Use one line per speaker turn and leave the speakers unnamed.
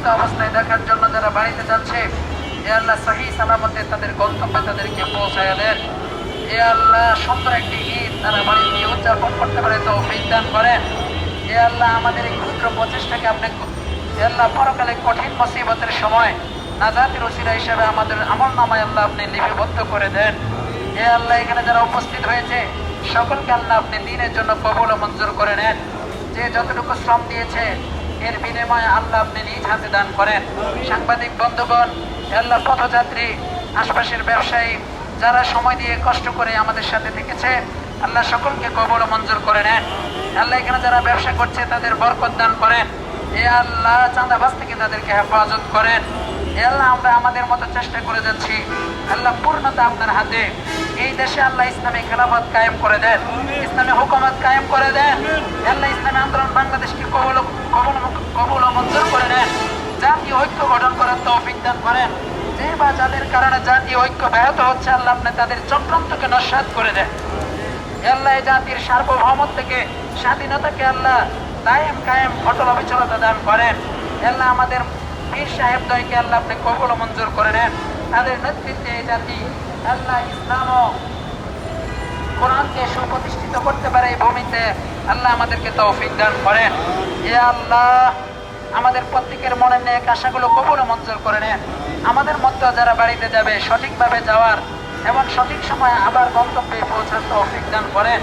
জীবিত অবস্থায় দেখার জন্য যারা বাড়িতে যাচ্ছে, এ আল্লাহ সহি সালামতে তাদের গন্তব্যে তাদেরকে পৌঁছায় দেন। এ আল্লাহ সুন্দর একটি ঈদ তারা বাড়িতে উদযাপন করতে পারে তো দান করেন। এ আল্লাহ আমাদের এই ক্ষুদ্র প্রচেষ্টাকে আপনি এ আল্লাহ পরকালে কঠিন মুসিবতের সময় নাজাতের ওসিরা হিসেবে আমাদের আমল নামায় আল্লাহ আপনি লিপিবদ্ধ করে দেন। এ আল্লাহ এখানে যারা উপস্থিত হয়েছে, সকলকে আল্লাহ আপনি দিনের জন্য কবল ও মঞ্জুর করে নেন। যে যতটুকু শ্রম দিয়েছে এর বিনিময়ে আল্লাহ আপনি নিজ হাতে দান করেন। সাংবাদিক, বন্ধুগণ আল্লাহ পথযাত্রী, আশপাশের ব্যবসায়ী, যারা সময় দিয়ে কষ্ট করে আমাদের সাথে থেকেছে, আল্লাহ সকলকে কবল মঞ্জুর করে নেন। আল্লাহ, এখানে যারা ব্যবসা করছে, তাদের বরকত দান করেন। এ আল্লাহ, চাঁদাবাজ থেকে তাদেরকে হেফাজত করেন। এ আল্লাহ, আমরা আমাদের মতো চেষ্টা করে যাচ্ছি। আল্লাহ, পূর্ণতা আপনার হাতে। এই দেশে আল্লাহ ইসলামী খেলাফত কায়েম করে দেন। ইসলামী হুকুমত কায়েম করে দেন। আল্লাহ, ইসলামী আন্দোলন বাংলাদেশকে কবল কবল কবল ও মঞ্জুর করে নেন জাতীয় ঐক্য গঠন করার তৌফিক দান করেন। যে বা যাদের কারণে জাতীয় ঐক্য ব্যাহত হচ্ছে, আল্লাহ আপনি তাদের চক্রান্তকে নস্বাত করে দেন। আল্লাহ এই জাতির সার্বভৌমত থেকে স্বাধীনতাকে আল্লাহ কায়েম কায়েম, অটল অবিচলতা দান করেন। আল্লাহ আমাদের পীর সাহেব দয়কে আল্লাহ আপনি কবল মঞ্জুর করে নেন। তাদের নেতৃত্বে এই জাতি আল্লাহ ইসলাম ও কোরআনকে সুপ্রতিষ্ঠিত করতে পারে এই ভূমিতে আল্লাহ আমাদেরকে তৌফিক দান করেন। এ আল্লাহ আমাদের প্রত্যেকের মনে নেক আশাগুলো কবুল মঞ্জুর করে নেন। আমাদের মধ্যে যারা বাড়িতে যাবে, সঠিকভাবে যাওয়ার এবং সঠিক সময় আবার গন্তব্যে পৌঁছার তৌফিক দান করেন।